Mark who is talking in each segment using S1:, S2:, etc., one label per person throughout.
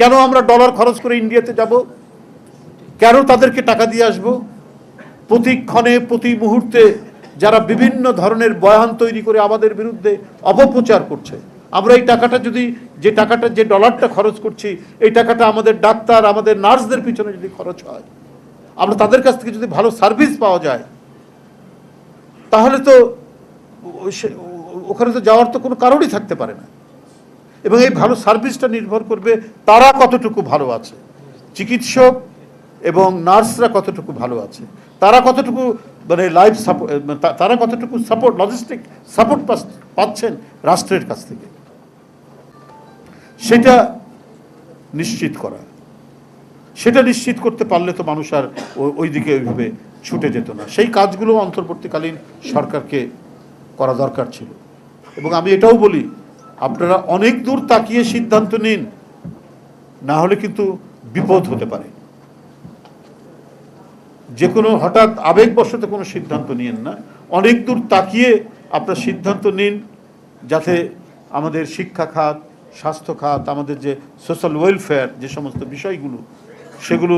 S1: কেন আমরা ডলার খরচ করে ইন্ডিয়াতে যাব? কেন তাদেরকে টাকা দিয়ে আসব? প্রতিক্ষণে প্রতি মুহূর্তে যারা বিভিন্ন ধরনের বয়ান তৈরি করে আমাদের বিরুদ্ধে অপপ্রচার করছে। আমরা এই টাকাটা যদি, যে টাকাটা, যে ডলারটা খরচ করছি, এই টাকাটা আমাদের ডাক্তার, আমাদের নার্সদের পিছনে যদি খরচ হয়, আমরা তাদের কাছ থেকে যদি ভালো সার্ভিস পাওয়া যায়, তাহলে তো ওখানে তো যাওয়ার তো কোনো কারণই থাকতে পারে না। এবং এই ভালো সার্ভিসটা নির্ভর করবে তারা কতটুকু ভালো আছে, চিকিৎসক এবং নার্সরা কতটুকু ভালো আছে, তারা কতটুকু মানে লাইফ সাপোর্ট তারা কতটুকু সাপোর্ট লজিস্টিক সাপোর্ট পাচ্ছেন রাষ্ট্রের কাছ থেকে। সেটা নিশ্চিত করা। সেটা নিশ্চিত করতে পারলে তো মানুষ আর ওই দিকে ওইভাবে ছুটে যেত না। সেই কাজগুলো অন্তর্বর্তীকালীন সরকারকে করা দরকার ছিল। এবং আমি এটাও বলি আপনারা অনেক দূর তাকিয়ে সিদ্ধান্ত নিন। না হলে কিন্তু বিপদ হতে পারে। যে কোনো হঠাৎ আবেগবশত কোনো সিদ্ধান্ত নিয়েন না। অনেক দূর তাকিয়ে আপনার সিদ্ধান্ত নিন যাতে আমাদের শিক্ষা খাত, স্বাস্থ্য খাত, আমাদের যে সোশ্যাল ওয়েলফেয়ার যে সমস্ত বিষয়গুলো, সেগুলো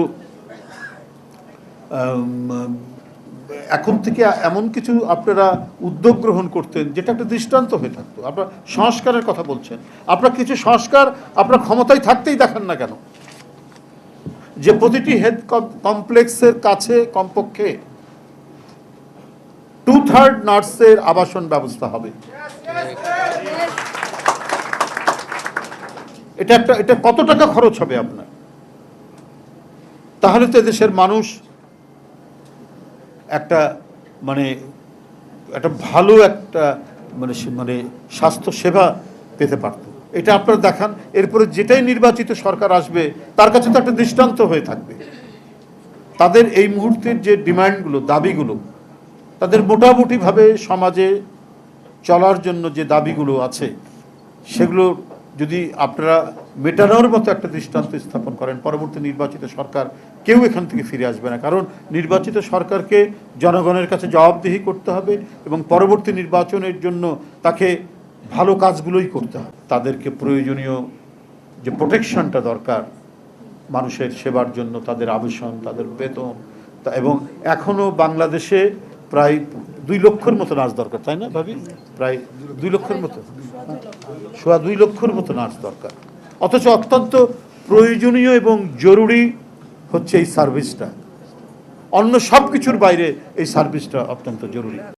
S1: এখন থেকে এমন কিছু আপনারা উদ্যোগ গ্রহণ করতেন যেটা একটা দৃষ্টান্ত হয়ে থাকতো। আপনার সংস্কারের কথা বলছেন। আপনার কিছু সংস্কার আপনার ক্ষমতায় থাকতেই দেখান না কেন? যে প্রতিটি হেলথ কমপ্লেক্সের কাছে, কমপক্ষে টু থার্ড নার্সের আবাসন ব্যবস্থা হবে। এটা একটা, এটা কত টাকা খরচ হবে আপনার? তাহলে তো দেশের মানুষ একটা মানে একটা ভালো একটা মানে মানে স্বাস্থ্য সেবা পেতে পারত। এটা আপনারা দেখান, এরপরে যেটাই নির্বাচিত সরকার আসবে, তার কাছে তো একটা দৃষ্টান্ত হয়ে থাকবে। তাদের এই মুহূর্তের যে ডিমান্ডগুলো, দাবিগুলো, তাদের মোটামুটিভাবে সমাজে চলার জন্য যে দাবিগুলো আছে সেগুলো যদি আপনারা মেটানোর মতো একটা দৃষ্টান্ত স্থাপন করেন, পরবর্তী নির্বাচিত সরকার কেউ এখান থেকে ফিরে আসবে না। কারণ নির্বাচিত সরকারকে জনগণের কাছে জবাবদিহি করতে হবে এবং পরবর্তী নির্বাচনের জন্য তাকে ভালো কাজগুলোই করতে হবে। তাদেরকে প্রয়োজনীয় যে প্রোটেকশনটা দরকার, মানুষের সেবার জন্য তাদের আবেশন তাদের বেতন এবং এখনও বাংলাদেশে প্রায় দুই লক্ষর মতো নাচ দরকার, তাই না ভাবি? প্রায় দুই লক্ষের মতো। সোয়া দুই লক্ষর মতো নাচ দরকার। অথচ অত্যন্ত প্রয়োজনীয় এবং জরুরি হচ্ছে এই সার্ভিসটা। অন্য সব কিছুর বাইরে এই সার্ভিসটা অত্যন্ত জরুরি।